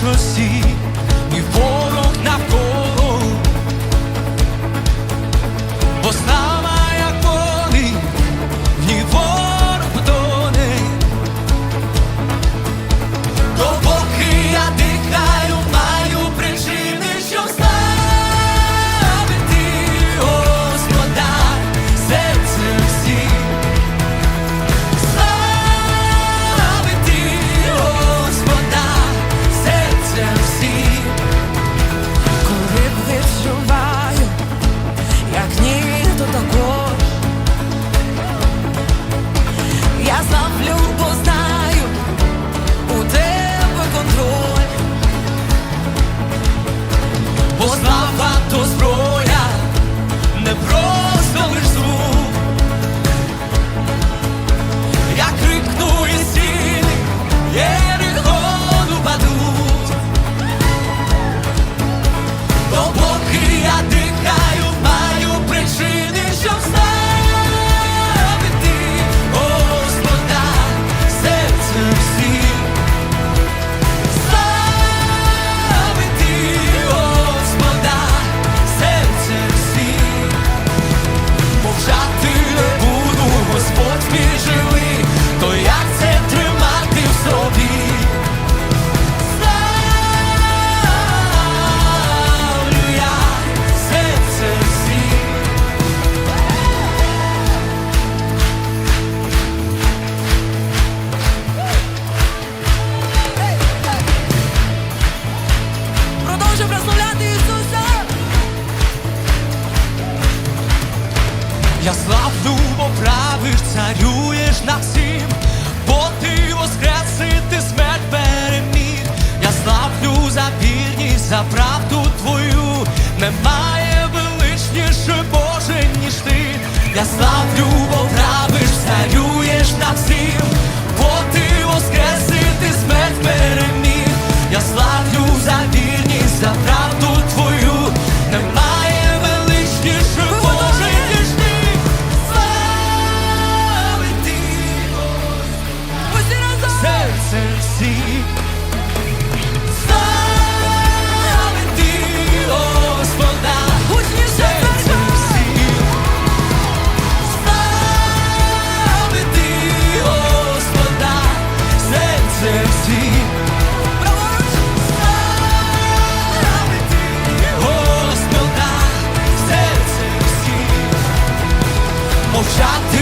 вічності. Я слав славну правиш, царюєш на всім, бо ти воскреси, ти смерть переміг. Я славлю за вірність, за правду твою, немає величніше Боже, ніж ти. Я славлю Бога. кричати.